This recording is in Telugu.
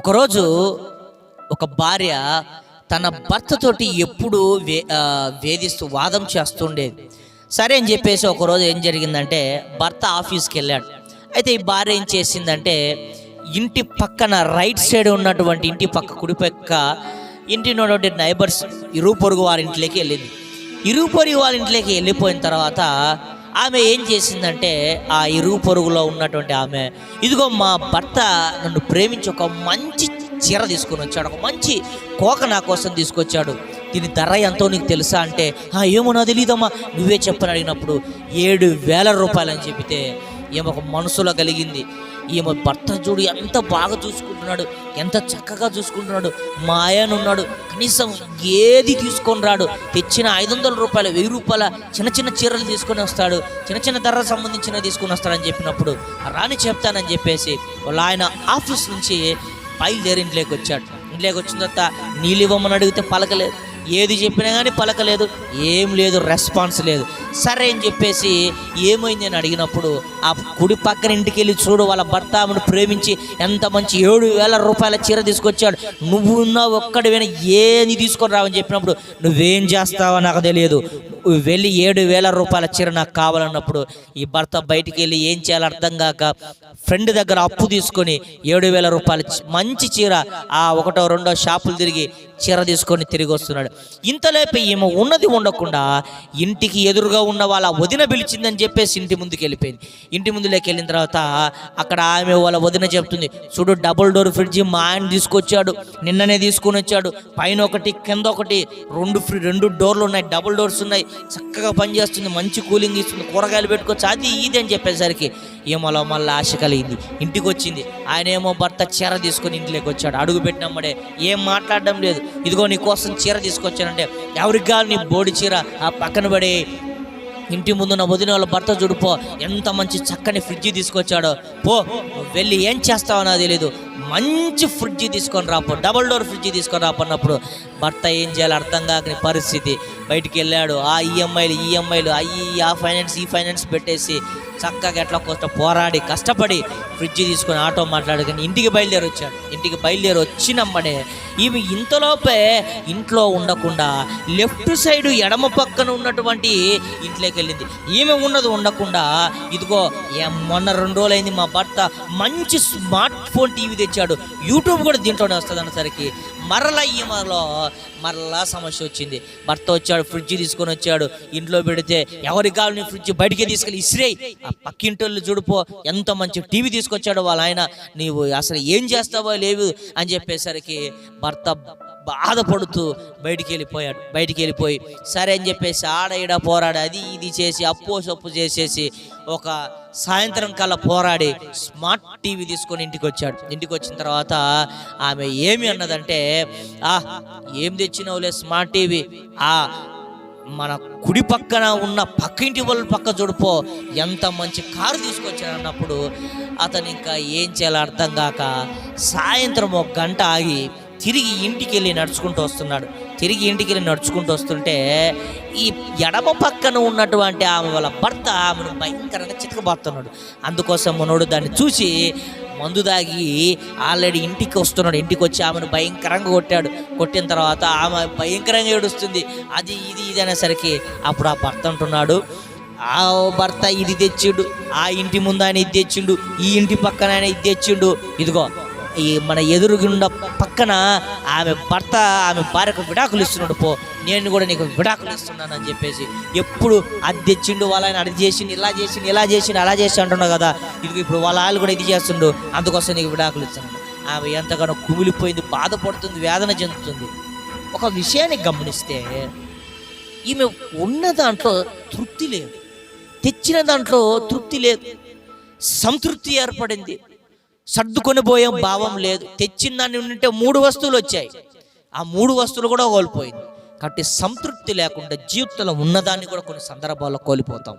ఒకరోజు ఒక భార్య తన భర్తతోటి ఎప్పుడు వే వేధిస్తూ వాదం చేస్తుండేది. సరే అని చెప్పేసి ఒకరోజు ఏం జరిగిందంటే భర్త ఆఫీస్కి వెళ్ళాడు అయితే ఈ భార్య ఏం చేసిందంటే ఇంటి పక్కన రైట్ సైడ్ ఉన్నటువంటి ఇంటి పక్క కుడి పక్క ఇంటి ఉన్నటువంటి నైబర్స్ ఇరుపొరుగు వారి ఇంట్లోకి వెళ్ళింది. ఇరుపొరుగు వారి ఇంట్లోకి వెళ్ళిపోయిన తర్వాత ఆమె ఏం చేసిందంటే ఆ ఇరుగు పొరుగులో ఉన్నటువంటి ఆమె ఇదిగో మా భర్త నన్ను ప్రేమించి ఒక మంచి చీర తీసుకొని వచ్చాడు ఒక మంచి కోక నా కోసం తీసుకొచ్చాడు. దీని ధర ఎంతో నీకు తెలుసా? అంటే ఏమో నా తెలియదమ్మా నువ్వే చెప్పని అడిగినప్పుడు ఏడు వేల రూపాయలు అని చెబితే ఈమె ఒక మనసులో కలిగింది. ఈమె భర్త చూడు ఎంత బాగా చూసుకుంటున్నాడు ఎంత చక్కగా చూసుకుంటున్నాడు మా ఆయన ఉన్నాడు కనీసం ఏది తీసుకొని రాడు తెచ్చిన ఐదు వందల రూపాయలు వెయ్యి రూపాయల చిన్న చిన్న చీరలు తీసుకొని వస్తాడు చిన్న చిన్న ధర సంబంధించిన తీసుకొని వస్తాడని చెప్పినప్పుడు రాని చెప్తానని చెప్పేసి వాళ్ళ ఆయన ఆఫీస్ నుంచి బయలుదేరి ఇంట్లోకి వచ్చాడు. ఇంట్లోకి వచ్చిన తర్వాత నీళ్ళు ఇవ్వమని అడిగితే పలకలేదు. ఏది చెప్పినా కానీ పలకలేదు. ఏం లేదు రెస్పాన్స్ లేదు. సరే అని చెప్పేసి ఏమైంది అని అడిగినప్పుడు ఆ కుడి పక్కన ఇంటికి వెళ్ళి చూడు వాళ్ళ భర్త ఆమెను ప్రేమించి ఎంత మంచి ఏడు వేల రూపాయల చీర తీసుకొచ్చాడు. నువ్వు ఉన్నా ఒక్కడివైనా ఏది తీసుకొని రావని చెప్పినప్పుడు నువ్వేం చేస్తావో నాకు తెలియదు. నువ్వు వెళ్ళి ఏడు వేల రూపాయల చీర నాకు కావాలన్నప్పుడు ఈ భర్త బయటికి వెళ్ళి ఏం చేయాలో అర్థం కాక ఫ్రెండ్ దగ్గర అప్పు తీసుకొని ఏడు వేల రూపాయల మంచి చీర ఆ ఒకటో రెండో షాపులు తిరిగి చీర తీసుకొని తిరిగి వస్తున్నాడు. ఇంతలేపి ఈమె ఉన్నది ఉండకుండా ఇంటికి ఎదురుగా ఉన్న వాళ్ళ వదిన పిలిచిందని చెప్పేసి ఇంటి ముందుకు వెళ్ళిపోయింది. ఇంటి ముందులోకి వెళ్ళిన తర్వాత అక్కడ ఆమె వాళ్ళ వదిన చెప్తుంది చూడు డబుల్ డోర్ ఫ్రిడ్జ్ మా ఆయన తీసుకొచ్చాడు నిన్ననే తీసుకొని వచ్చాడు. పైన ఒకటి కింద ఒకటి రెండు ఫ్రి రెండు డోర్లు ఉన్నాయి డబుల్ డోర్స్ ఉన్నాయి. చక్కగా పనిచేస్తుంది మంచి కూలింగ్ ఇస్తుంది కూరగాయలు పెట్టుకోవచ్చు అది ఇది అని చెప్పేసరికి ఏమోలో మళ్ళీ ఆశ కలిగింది. ఇంటికి వచ్చింది. ఆయన ఏమో భర్త చీర తీసుకొని ఇంట్లోకి వచ్చాడు. అడుగు పెట్టినమ్మడే ఏం మాట్లాడడం లేదు. ఇదిగో నీ కోసం చీర వచ్చానంటే ఎవరికి కాదు నీ బోడి చీర ఆ పక్కన పడి ఇంటి ముందు నా వదిన వాళ్ళ భర్త చూడుపో ఎంత మంచి చక్కని ఫ్రిడ్జ్ తీసుకొచ్చాడో. పో వెళ్ళి ఏం చేస్తావో నాకు తెలీదు. మంచి ఫ్రిడ్జ్ తీసుకొని రాపో డబుల్ డోర్ ఫ్రిడ్జ్ తీసుకొని రాపన్నప్పుడు భర్త ఏం చేయాలి అర్థం కాకని పరిస్థితి. బయటికి వెళ్ళాడు. ఆ ఈఎంఐలు ఈఎంఐలు అయ్యి ఆ ఫైనాన్స్ ఈ ఫైనాన్స్ పెట్టేసి చక్కగా ఎట్లా కొంత పోరాడి కష్టపడి ఫ్రిడ్జ్ తీసుకొని ఆటో మాట్లాడుకుని ఇంటికి బయలుదేరి వచ్చాడు. ఇంటికి బయలుదేరి వచ్చినమ్మనే ఈమె ఇంతలోపే ఇంట్లో ఉండకుండా లెఫ్ట్ సైడ్ ఎడమ పక్కన ఉన్నటువంటి ఇంట్లోకి వెళ్ళింది. ఈమె ఉన్నది ఉండకుండా ఇదిగో మొన్న రెండు రోజులైంది మా భర్త మంచి స్మార్ట్ ఫోన్ టీవీ తెచ్చాడు. యూట్యూబ్ కూడా దీంట్లోనే వస్తుంది అనేసరికి మరలా ఈమెలో మరలా సమస్య వచ్చింది. భర్త వచ్చాడు ఫ్రిడ్జ్ తీసుకొని వచ్చాడు. ఇంట్లో పెడితే ఎవరికి కావాలి ఫ్రిడ్జ్ బయటికి తీసుకెళ్ళి ఇస్రే ఆ పక్కింటోళ్ళు చూడిపో ఎంత మంచి టీవీ తీసుకొచ్చాడు వాళ్ళ ఆయన. నీవు అసలు ఏం చేస్తావో లేవు అని చెప్పేసరికి భర్త బాధపడుతూ బయటికి వెళ్ళిపోయాడు బయటికి వెళ్ళిపోయి సరే అని చెప్పేసి ఆడ ఈడ పోరాడి అది ఇది చేసి అప్పు సొప్పు చేసేసి ఒక సాయంత్రం కల్లా పోరాడి స్మార్ట్ టీవీ తీసుకొని ఇంటికి వచ్చాడు ఇంటికి వచ్చిన తర్వాత ఆమె ఏమి అన్నదంటే ఆ ఏం తెచ్చినావులే స్మార్ట్ టీవీ? ఆ మన కుడి పక్కన ఉన్న పక్కింటి వాళ్ళ పక్క చూడిపో ఎంత మంచి కారు తీసుకొచ్చాడు అన్నప్పుడు అతను ఇంకా ఏం చేయాలో అర్థం కాక సాయంత్రం ఒక గంట ఆగి తిరిగి ఇంటికి వెళ్ళి నడుచుకుంటూ వస్తున్నాడు. తిరిగి ఇంటికి వెళ్ళి నడుచుకుంటూ వస్తుంటే ఈ ఎడమ పక్కన ఉన్నటువంటి ఆమె వాళ్ళ భర్త ఆమెను భయంకరంగా చితకబోతున్నాడు. అందుకోసం మనోడు దాన్ని చూసి మందు దాగి ఆల్రెడీ ఇంటికి వస్తున్నాడు. ఇంటికి వచ్చి ఆమెను భయంకరంగా కొట్టాడు. కొట్టిన తర్వాత ఆమె భయంకరంగా ఏడుస్తుంది. అది ఇది ఇది అనేసరికి అప్పుడు ఆ భర్త అంటున్నాడు ఆ భర్త ఇది తెచ్చిండు. ఆ ఇంటి ముందు ఆయన ఇది తెచ్చిండు. ఈ ఇంటి పక్కన ఆయన ఇది తెచ్చిండు. ఇదిగో ఈ మన ఎదురుగుండా పక్కన ఆమె భర్త ఆమె భార్యకు విడాకులు ఇస్తున్నాడు పో. నేను కూడా నీకు విడాకులు ఇస్తున్నాను అని చెప్పేసి ఎప్పుడు అది తెచ్చిండు వాళ్ళ ఆయన అది చేసిండు ఇలా చేసిండు ఇలా చేసిండు అలా చేసి అంటున్నావు కదా. ఇది ఇప్పుడు వాళ్ళ వాళ్ళు కూడా ఇది చేస్తుండు అందుకోసం నీకు విడాకులు ఇస్తున్నాను. ఆమె ఎంతగానో కుమిలిపోయింది బాధపడుతుంది వేదన చెందుతుంది. ఒక విషయాన్ని గమనిస్తే ఈమె ఉన్న దాంట్లో తృప్తి లేదు. తెచ్చిన దాంట్లో తృప్తి లేదు. సంతృప్తి ఏర్పడింది. సర్దుకొని పోయే భావం లేదు. తెచ్చిన దాన్ని ఉంటే మూడు వస్తువులు వచ్చాయి. ఆ మూడు వస్తువులు కూడా కోల్పోయింది. కాబట్టి సంతృప్తి లేకుండా జీవితంలో ఉన్నదాన్ని కూడా కొన్ని సందర్భాల్లో కోల్పోతాం.